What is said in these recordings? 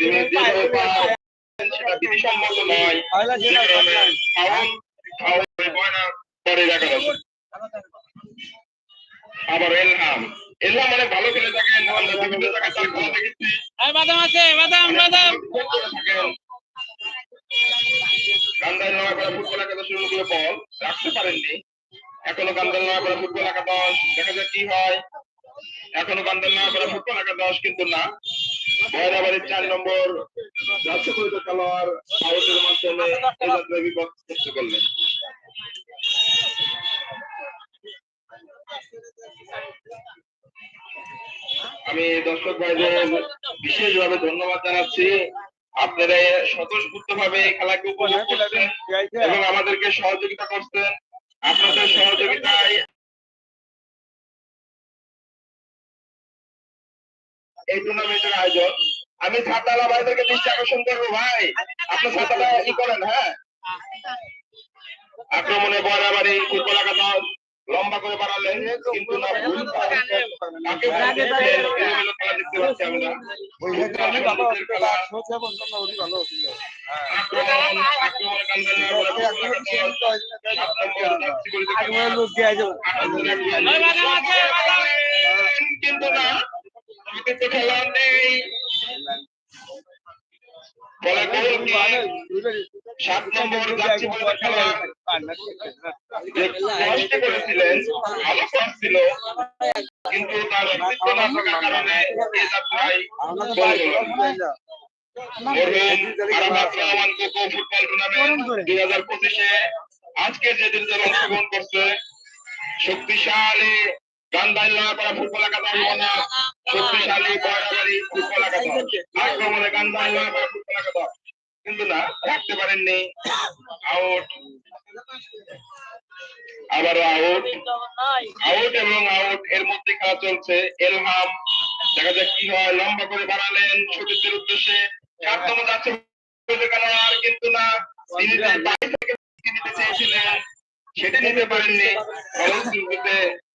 তিনি যেভাবে হয় না করে ফুটবল একাদশের অনুকূলে বল রাখতে পারেননি এখনও কান্দাল নয় করে ফুটবল একাদশ দেখা যাক কি হয় এখনও কান্দাল নয় করে ফুটবল একাদশ কিন্তু না চার নম্বর আমি দর্শক ভাইদের বিশেষভাবে ধন্যবাদ জানাচ্ছি। আপনারা স্বতঃস্ফূর্ত ভাবে খেলাকে উপভোগ করছেন এবং আমাদেরকে সহযোগিতা করছেন। আপনাদের সহযোগিতায় এই টুর্নামেন্টের আয়োজন। আমি ছাতালা ভাইদেরকে দৃষ্টি আকর্ষণ করব ভাই। আপনি ছাতাটা ই করেন হ্যাঁ? আক্রমণে বরাবরই ফুটবল লম্বা করে বাড়ালেন কিন্তু না ভুল দেখতে পাচ্ছি আমরা। পরিহিত খেলোয়াড় কিন্তু না বলে গোল সাত নম্বর বলে কিন্তু তার অস্তিত্ব থাকার কারণে এই যাত্রায় গোল রহমান কোকো ফুটবল টুর্নামেন্ট দুই হাজার পঁচিশে আজকে যে দিন দল অংশগ্রহণ করছে, শক্তিশালী গান্ধাইল্লা করা ফুটবল একাদশ বনা শক্তিশালী বয়রাবাড়ি ফুটবল একাদশ আক্রমণে গান্ধাইল্লা করা ফুটবল একাদশ কিন্তু না রাখতে পারেননি। আউট আবারও আউট আউট এবং আউট এর মধ্যে খেলা চলছে। এলহাম দেখা যাক কি হয়। লম্বা করে বাড়ালেন সতীর্থের উদ্দেশ্যে। সাততম যাচ্ছে খেলোয়াড় কিন্তু না। তিনি বাইরে থেকে নিতে চেয়েছিলেন। সেটা নিতে পারেননি।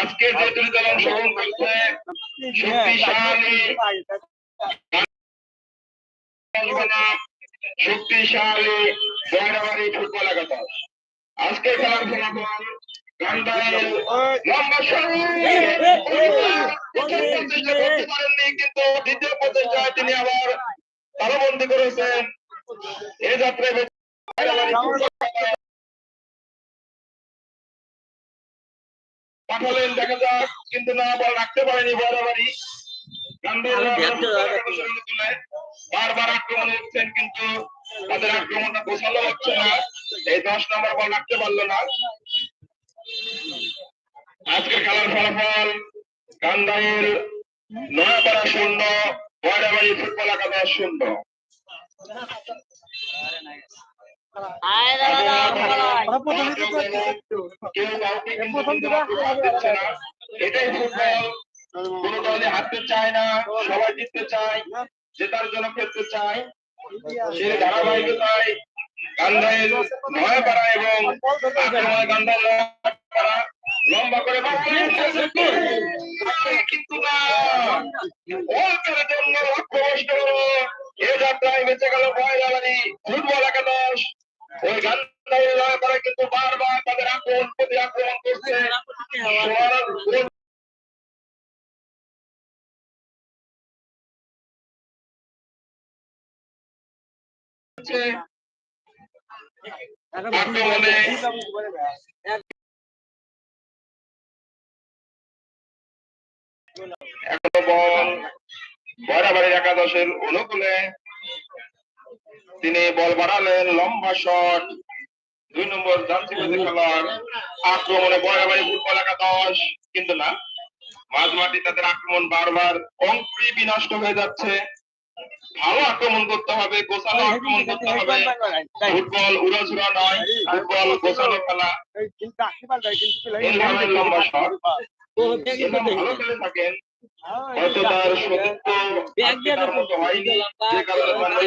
আজকের যে দুই দল অংশগ্রহণ করছে, শক্তিশালী শক্তিশালী বয়রাবাড়ি ফুটবল একাদশ আজকের খেলার ফলাফল গান্ধাইল লম্বা কিন্তু দ্বিতীয় প্রচেষ্টায় তিনি আবার তালাবন্দি করেছেন। এ যাত্রায় পাঠালেন দেখা যাক কিন্তু না বল রাখতে পারেনি বরাবরই। বারবার আক্রমণ হচ্ছেন কিন্তু তাদের আক্রমণটা গোছালো হচ্ছে না। এই দশ নম্বর বল রাখতে পারল না। আজকের খেলার ফলাফল কান্দাইল নয়াপাড়া শূন্য বয়রাবাড়ি ফুটবল একাদশ শূন্য। এটাই চায় না সবাই জিততে জন্য খেলতে চায় আক্রমণে লম্বা করে। কিন্তু না জন্য হলো। এ যাত্রায় বেঁচে গেল বয়লাবাড়ি ফুটবল একাদশ ওই গান্ধাইল নয়াপাড়া কিন্তু বারবার তাদের আক্রমণ প্রতি আক্রমণ করছে একাদশের অনুকূলে তিনি বল বাড়ালেন লম্বা শট। দুই নম্বর খেলোয়াড়। আক্রমণে বরাবরই ফুটবল একাদশ কিন্তু না। মাঝমাঠে তাদের আক্রমণ বারবার। কংক্রি বিনষ্ট হয়ে যাচ্ছে। ভালো আক্রমণ করতে হবে গোছানো আক্রমণ করতে হবে। ফুটবল উড়াঝুরা নয় ফুটবল গোছানো খেলা। লম্বা শট। ভালো খেলে থাকেন। হয়তো তার মতো হয়নি। যে কারণে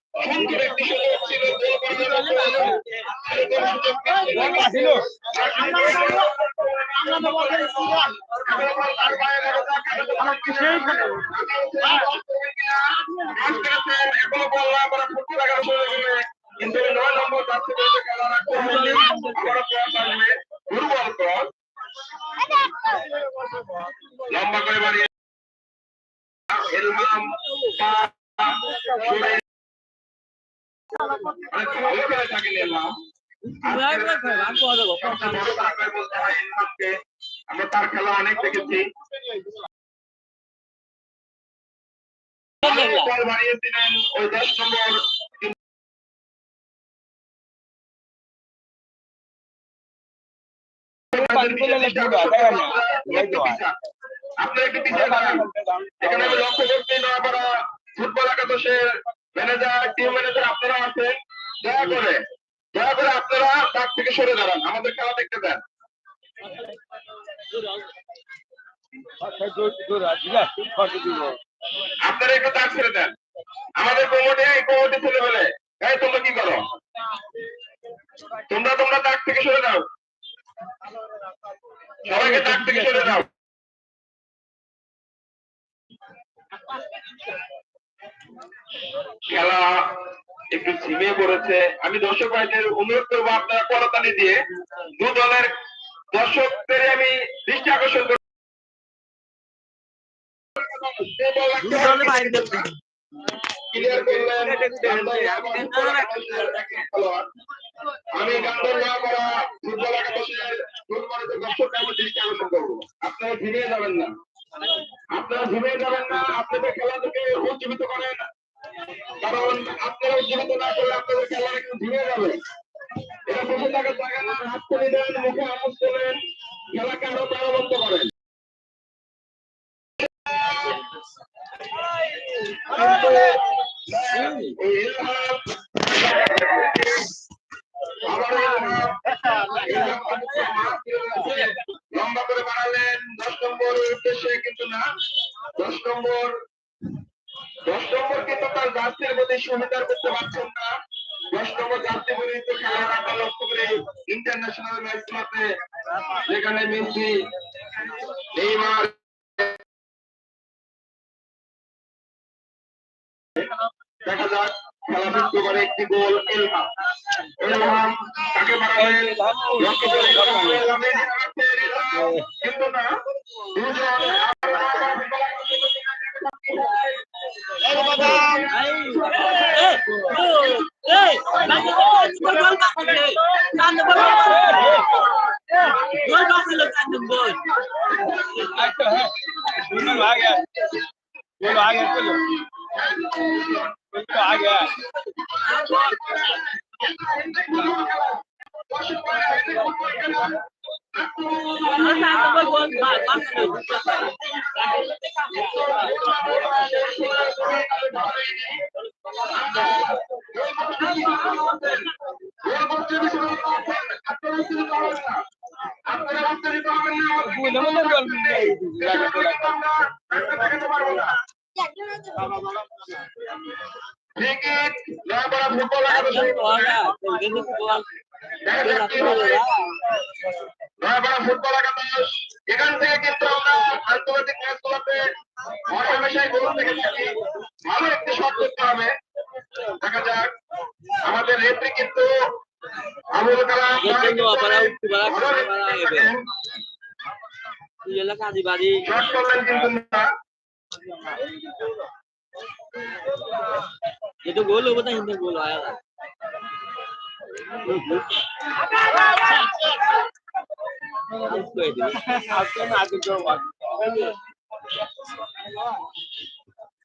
গেলে কিন্তু নয় নম্বর লম্বা করে বাড়িয়ে আমরা তার খেলা অনেক দেখেছি বল বাড়িয়েছিলেন ওই দশ নম্বর আপনারা একটু পিছিয়ে দাঁড়ান এখানে আমি লক্ষ্য করছি নয়াপাড়া ফুটবল একাদশের ম্যানেজার টিম ম্যানেজার আপনারা আছেন দয়া করে দয়া করে আপনারা তার সরে দাঁড়ান আমাদের খেলা দেখতে দেন। আপনারা একটু দাঁড় ছেড়ে দেন। আমাদের কোমটে এই কোমোটে পড়েছে আমি দর্শক ভাইদের অনুরোধ করব আপনারা করতালি দিয়ে দু দলের দর্শকদের আমি দৃষ্টি আকর্ষণ করব। আমি গান্ধর করা ফুটবল একাদশের ফুটবলের আমি দৃষ্টি আকর্ষণ করব। আপনারা ঝিমিয়ে যাবেন না। আপনারা ঝিমিয়ে যাবেন না আপনাদের খেলা থেকে উজ্জীবিত করেন। কারণ আপনারা উজ্জীবিত না করলে আপনাদের খেলা একটু ঝিমিয়ে যাবে। এটা বসে থাকার জায়গা না। হাত তুলে দেন মুখে আওয়াজ তোলেন, খেলাকে আরও প্রাণবন্ত করেন। কিন্তু লম্বা করে বাড়ালেন। দশ নম্বর উদ্দেশ্যে কিন্তু না। দশ নম্বর দশ নম্বর কিন্তু তার জার্সির প্রতি করতে পারছেন না। ইন্টারন্যাশনাল দেখা যাক, খেলা যুক্ত করে একটি গোল এলহাম এলহাম ক্রিকেট হবে নয়াপাড়া ফুটবল এখান থেকে কিন্তু আমরা আন্তর্জাতিক ম্যাচগুলোতে হমেশাই গোল থেকে থাকি ভালো একটি শট করতে হবে দেখা যাক আমাদের রেফারি কিন্তু এর জন্য আপনারা উঠতে পারা খেতে পারা এবে এগুলো কাজী বাড়ি যেটা গোল হব তা হিন্দু গোল হয়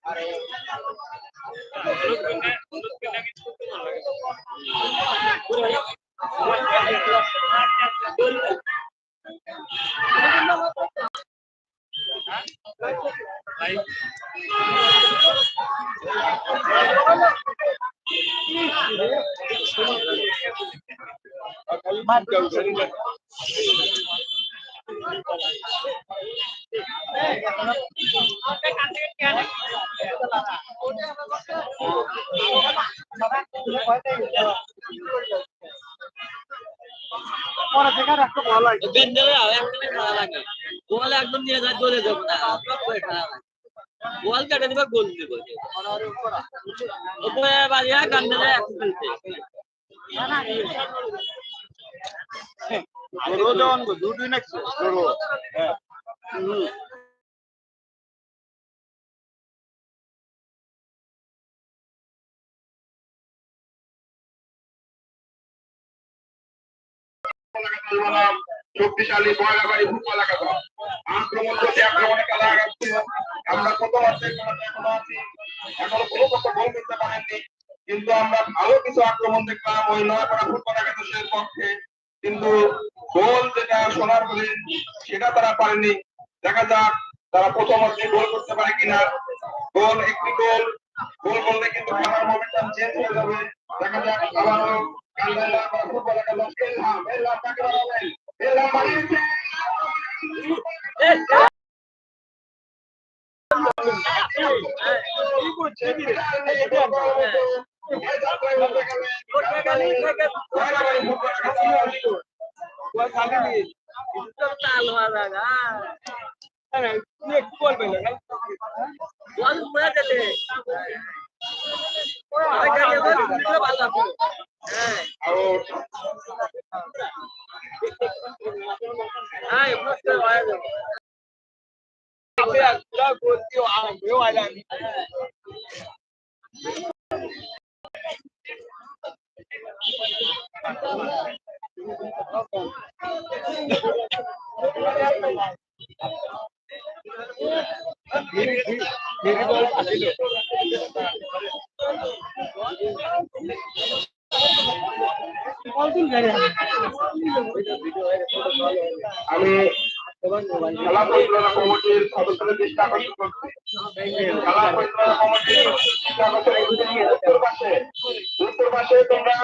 আরে। Terima kasih. লাগে। একদম নিয়ে যায় গোলে দেবো না। সব করে খেলা লাগে বল কেটে দিবে গোল দিবে। উপরে বাড়িয়া কান্দে যায় একশো খেলতে বনাম শক্তিশালী বয়লাবাড়ি ফুটবল একাদশ। আক্রমণ করতে আক্রমণে খেলা আগাচ্ছে আমরা কত আছি। এখনও কোনো কথা গোল করতে পারেননি। কিন্তু আমরা ভালো কিছু আক্রমণ দেখলাম ওই নয়াপাড়া ফুটবল একাদশের পক্ষে। কিন্তু গোল যেটা সোনার হলে সেটা তারা পারেনি। দেখা যাক তারা প্রথম অর্ধে গোল করতে পারে কিনা। গোল, একটি গোল। গোল করলে কিন্তু খেলার মোমেন্টাম চেঞ্জ হয়ে যাবে দেখা যাক আবারও কান্দাইলা ফুটবল একাদশ এলহাম এলহাম কাকে বাড়াবেন এলহাম বাড়িয়েছে তাল মারা গা বল উপরে গেলে আমি খেলা পরিচালনা কমিটির সদস্যদের আকর্ষণ করছি। খেলা পরিচালনা কমিটির উত্তর পাশে। উত্তর পাশে তোমরা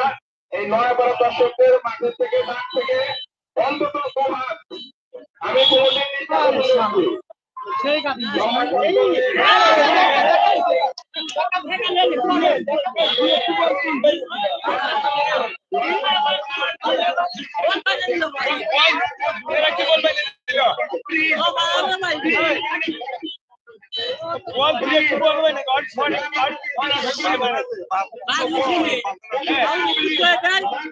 এই নয় বারো দর্শকদের মাঝে থেকে, মাঠ থেকে অন্তত আমি কমিটির দৃষ্টি আকর্ষণ করছি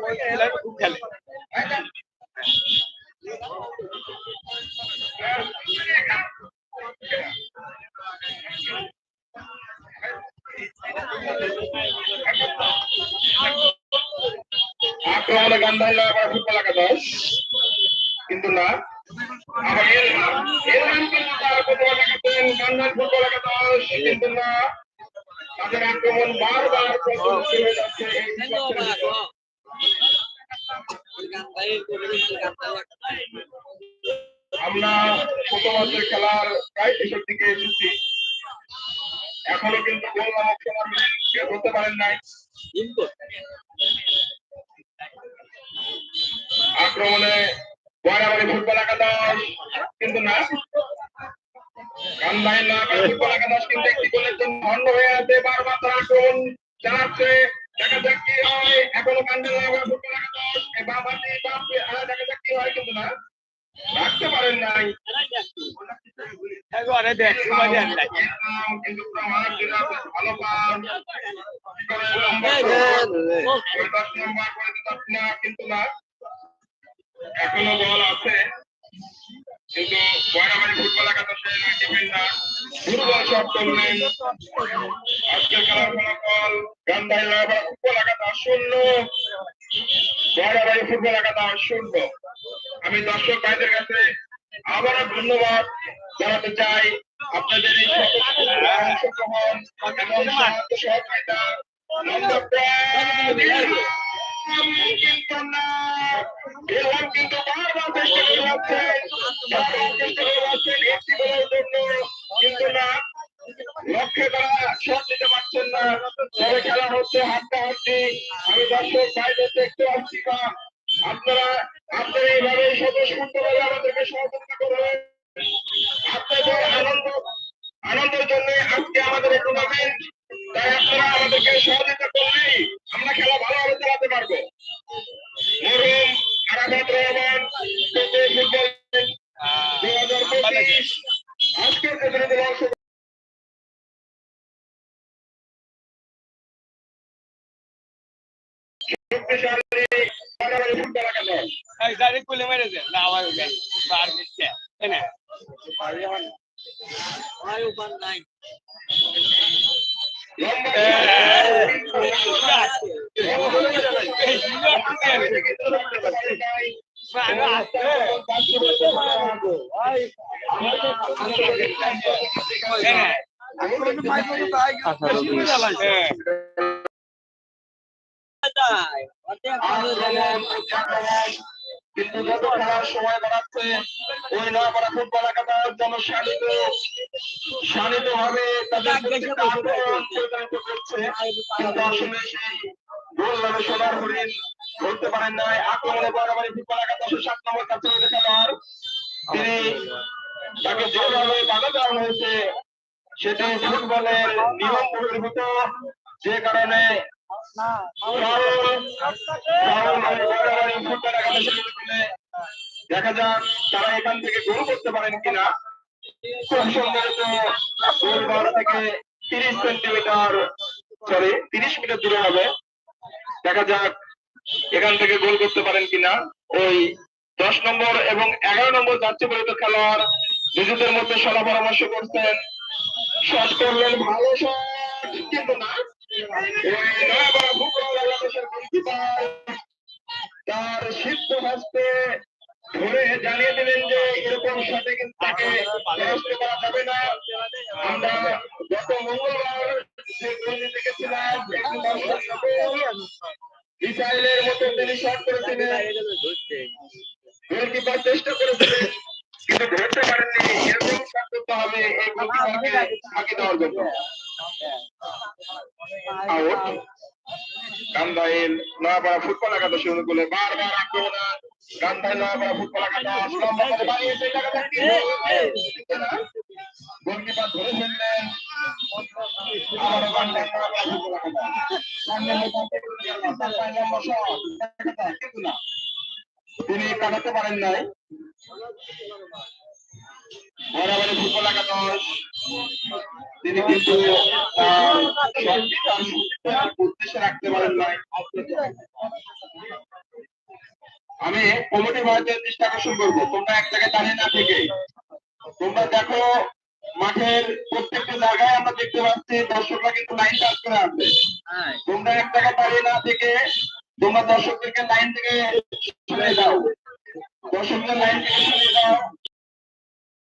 গাড়ি যাবে না খুব খেলে আক্রমণে গান্ধাই মহাপাড়া ফুটবল একাদশ কিন্তু না আবার এলহাম এলহাম কিন্তু তার প্রতিভা দেখাচ্ছেন গান্ধাই ফুটবল একাদশ কিন্তু না তাদের আক্রমণ বারবার যাচ্ছে আমরা প্রথমার্ধের খেলার প্রায় শেষের দিকে এসেছি। এখনও কিন্তু গোল নামক ধরতে পারেন নাই। আক্রমণে বরাবরই ফুটবল একাদশ কিন্তু না কান্দাই ফুটবল একাদশ কিন্তু একটি গোলের জন্য ভণ্ড হয়ে আছে বারবার তারা আক্রমণ চালাচ্ছে। দেখা যাক কি হয়। এখনও কান্দাই না ফুটবল একাদশ। দেখা যাক কি হয় কিন্তু না। রাখতে পারেন নাই। কিন্তু না। এখনও বল আছে। কিন্তু বয়রাবাড়ি ফুটবল একাদশের ডিফেন্ডার দুর্বল শট করলেন আজকের খেলার ফলাফল গান্ধাই লাভার ফুটবল একাদশ শূন্য। বয়রাবাড়ি ফুটবল একাদশ শূন্য। আমি দর্শক ভাইদের কাছে আবারও ধন্যবাদ জানাতে চাই। আপনাদের এই অংশগ্রহণ এবং সাহায্য সহযোগিতা একটি লক্ষ্যে তারা শট দিতে পারছেন না তবে খেলা হচ্ছে হাড্ডাহাড্ডি আমি দর্শক ভাইদের দেখতে আমাদেরকে সহযোগিতা করবেন আপনাদের আনন্দ, আনন্দের জন্য আজকে আমাদের এই টুর্নামেন্ট তাই আপনারা আমাদেরকে সহযোগিতা এই গাড়ি কুলে মেরেছে না আমার দেখ বার দিচ্ছে এনে হয় উপান নাই লম্বা কিন্তু খেলার সময় বাড়াচ্ছে। ওই নয়াপাড়া ফুটবল একাদশ যেন শানিত শানিত ভাবে তাদের প্রত্যেকটা আক্রমণ পরিচালিত করছে। কিন্তু আসলে সেই গোল নামে সোনার হরিণ ধরতে পারেন নাই। আক্রমণে বরাবরই ফুটবল একাদশের সাত নম্বর কাছে খেলোয়াড়। তিনি তাকে যেভাবে বাধা দেওয়া হয়েছে সেটি ফুটবলের নিয়ম বহির্ভূত যে কারণে দেখা যাক তারা এখান থেকে গোল করতে পারেন কিনা। খুব সম্ভবত গোল বার থেকে তিরিশ সেন্টিমিটার সরি তিরিশ মিটার দূরে হবে। দেখা যাক এখান থেকে গোল করতে পারেন কিনা। ওই দশ নম্বর এবং এগারো নম্বর যাচ্ছে বলিত খেলোয়াড়। নিজেদের মধ্যে সলা পরামর্শ করছেন। শট করলেন ভালো শট, কিন্তু না। তার সিদ্ধ হস্তে ধরে জানিয়ে দিলেন যে এরকম শটে কিন্তু তাকে পরাস্ত করা যাবে না। আমরা গত মঙ্গলবার তিনি শট করেছিলেন। গোলকিপার চেষ্টা করেছিলেন, কিন্তু ধরতে পারেননি। এরকম শট করতে হবে, এই গোলকিপারকে দেওয়ার জন্য। নয়াপাড়া ফুটবল একাদশ অনুকূলে বারবার আক্রমণ গান্ধাইল নয়াপাড়া ফুটবল একাদশ তিনি কাটাতে পারেন নাই। ফুটবল একাদশ। তিনি কিন্তু উদ্দেশ্যে রাখতে পারেন নাই আমি কমিটি ভাইদের দৃষ্টি আকর্ষণ করব। তোমরা এক জায়গায় দাঁড়িয়ে না থেকে। তোমরা দেখো, মাঠের প্রত্যেকটা জায়গায় আমরা দেখতে পাচ্ছি, দর্শকরা কিন্তু লাইন টাচ করে আছে। তোমরা এক জায়গায় দাঁড়িয়ে না থেকে, তোমরা দর্শকদেরকে লাইন থেকে সরিয়ে দাও। দর্শকদের লাইন থেকে সরিয়ে দাও।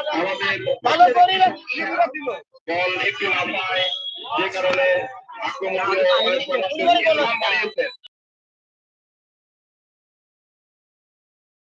আমাদের বল একটু লাফায় যে কারণে আক্রমণ